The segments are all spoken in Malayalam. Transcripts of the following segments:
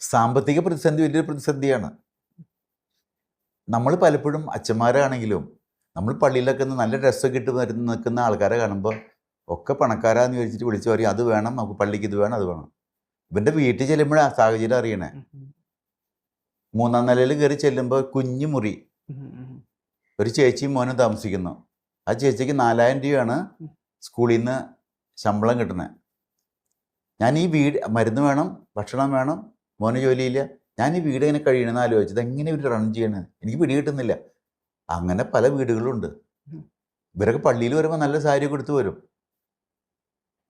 സാമ്പത്തിക പ്രതിസന്ധി വലിയൊരു പ്രതിസന്ധിയാണ്. നമ്മൾ പലപ്പോഴും അച്ഛന്മാരാണെങ്കിലും നമ്മൾ പള്ളിയിലൊക്കെ നല്ല ഡ്രസ്സൊക്കെ ഇട്ട് വരുന്ന നിൽക്കുന്ന ആൾക്കാരെ കാണുമ്പോൾ ഒക്കെ പണക്കാരാന്ന് ചോദിച്ചിട്ട് വിളിച്ചു പറയും അത് വേണം നമുക്ക് പള്ളിക്ക് ഇത് വേണം അത് വേണം. ഇവന്റെ വീട്ടിൽ ചെല്ലുമ്പോഴാണ് സാഹചര്യം അറിയണേ. മൂന്നാം നിലയിൽ കയറി ചെല്ലുമ്പോൾ കുഞ്ഞു മുറി. ഒരു ചേച്ചിയും മോനും താമസിക്കുന്നു. ആ ചേച്ചിക്ക് നാലായിരം രൂപയാണ് സ്കൂളിൽ നിന്ന് ശമ്പളം കിട്ടുന്നത്. ഞാൻ ഈ വീട് മരുന്ന് വേണം ഭക്ഷണം വേണം മോന് ജോലിയില്ല. ഞാൻ ഈ വീട് ഇങ്ങനെ കഴിയണമെന്ന് ആലോചിച്ചത് എങ്ങനെ ഇവർ റൺ ചെയ്യണേ. എനിക്ക് പിടി കിട്ടുന്നില്ല. അങ്ങനെ പല വീടുകളുണ്ട്. ഇവരൊക്കെ പള്ളിയിൽ വരുമ്പോൾ നല്ല സാരി കൊടുത്തു വരും.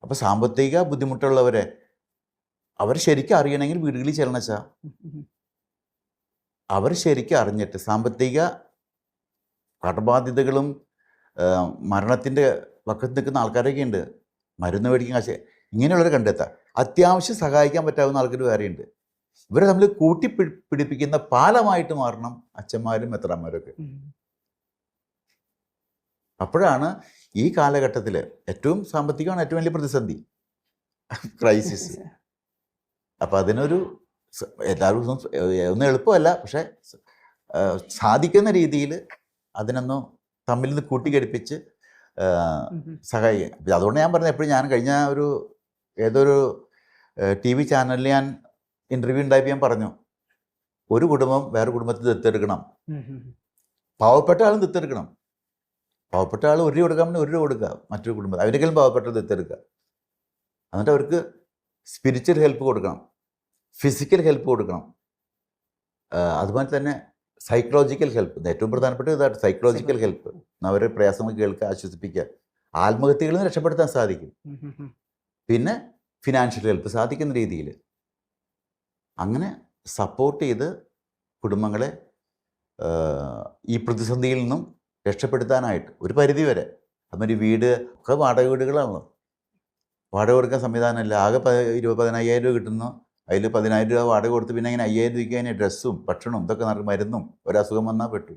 അപ്പോൾ സാമ്പത്തിക ബുദ്ധിമുട്ടുള്ളവരെ അവർ ശരിക്കും അറിയണമെങ്കിൽ വീടുകളിൽ ചെല്ലണം വെച്ചാൽ അവർ ശരിക്കും അറിഞ്ഞിട്ട് സാമ്പത്തിക കടബാധ്യതകളും മരണത്തിന്റെ വക്കത്ത് നിൽക്കുന്ന ആൾക്കാരൊക്കെ ഉണ്ട്. മരുന്ന് മേടിക്കാൻ കാശ്. ഇങ്ങനെയുള്ളവരെ കണ്ടെത്താം. അത്യാവശ്യം സഹായിക്കാൻ പറ്റാവുന്ന ആൾക്കാർ വേറെയുണ്ട്. ഇവരെ തമ്മിൽ കൂട്ടി പിടിപ്പിക്കുന്ന പാലമായിട്ട് മാറണം അച്ഛന്മാരും എത്രമാരൊക്കെ ഒക്കെ അപ്പോഴാണ് ഈ കാലഘട്ടത്തിൽ ഏറ്റവും സാമ്പത്തികമാണ് ഏറ്റവും വലിയ പ്രതിസന്ധി. ക്രൈസിസ് അപ്പം അതിനൊരു സ- എല്ലാ ദിവസവും സ- ഏ- ഒന്നും എളുപ്പമല്ല. പക്ഷെ സാധിക്കുന്ന രീതിയിൽ അതിനൊന്നും തമ്മിൽ നിന്ന് കൂട്ടിക്കടിപ്പിച്ച് സഹായിക്കുക അതുകൊണ്ട് ഞാൻ പറഞ്ഞത് എപ്പോഴും ഞാൻ കഴിഞ്ഞ ഒരു ഏതൊരു ടി വി ചാനലിൽ ഞാൻ ഇന്റർവ്യൂ ഉണ്ടായപ്പോൾ ഞാൻ പറഞ്ഞു ഒരു കുടുംബം വേറെ കുടുംബത്തിൽ ദത്തെടുക്കണം. പാവപ്പെട്ട ആളും ദത്തെടുക്കണം. പാവപ്പെട്ട ആൾ ഒരു രൂപ കൊടുക്കാൻ ഒരു രൂപ കൊടുക്കുക മറ്റൊരു കുടുംബം. അവരെങ്കിലും പാവപ്പെട്ട ദത്തെടുക്കുക എന്നിട്ട് അവർക്ക് സ്പിരിച്വൽ ഹെൽപ്പ് കൊടുക്കണം. ഫിസിക്കൽ ഹെൽപ്പ് കൊടുക്കണം. അതുപോലെ തന്നെ സൈക്കോളജിക്കൽ ഹെൽപ്പ് ഏറ്റവും പ്രധാനപ്പെട്ട ഇതാണ് സൈക്കോളജിക്കൽ ഹെൽപ്പ് അവരുടെ പ്രയാസങ്ങൾ കേൾക്കുക ആശ്വസിപ്പിക്കുക. ആത്മഹത്യകളിൽ നിന്ന് രക്ഷപ്പെടുത്താൻ സാധിക്കും. പിന്നെ ഫിനാൻഷ്യൽ ഹെൽപ്പ് സാധിക്കുന്ന രീതിയിൽ അങ്ങനെ സപ്പോർട്ട് ചെയ്ത് കുടുംബങ്ങളെ ഈ പ്രതിസന്ധിയിൽ നിന്നും രക്ഷപ്പെടുത്താനായിട്ട് ഒരു പരിധി വരെ. അതൊരു വീട് ഒക്കെ വാടക വീടുകളാണല്ലോ. വാടക കൊടുക്കാൻ സംവിധാനമില്ല. ആകെ ഇരുപത് പതിനയ്യായിരം രൂപ കിട്ടുന്നു. അതിൽ പതിനായിരം രൂപ വാടക കൊടുത്ത് പിന്നെ ഇങ്ങനെ അയ്യായിരം രൂപയ്ക്ക് അതിന് ഡ്രസ്സും ഭക്ഷണവും ഇതൊക്കെ നടക്കും. മരുന്നും. ഒരസുഖം വന്നാൽ പെട്ടു.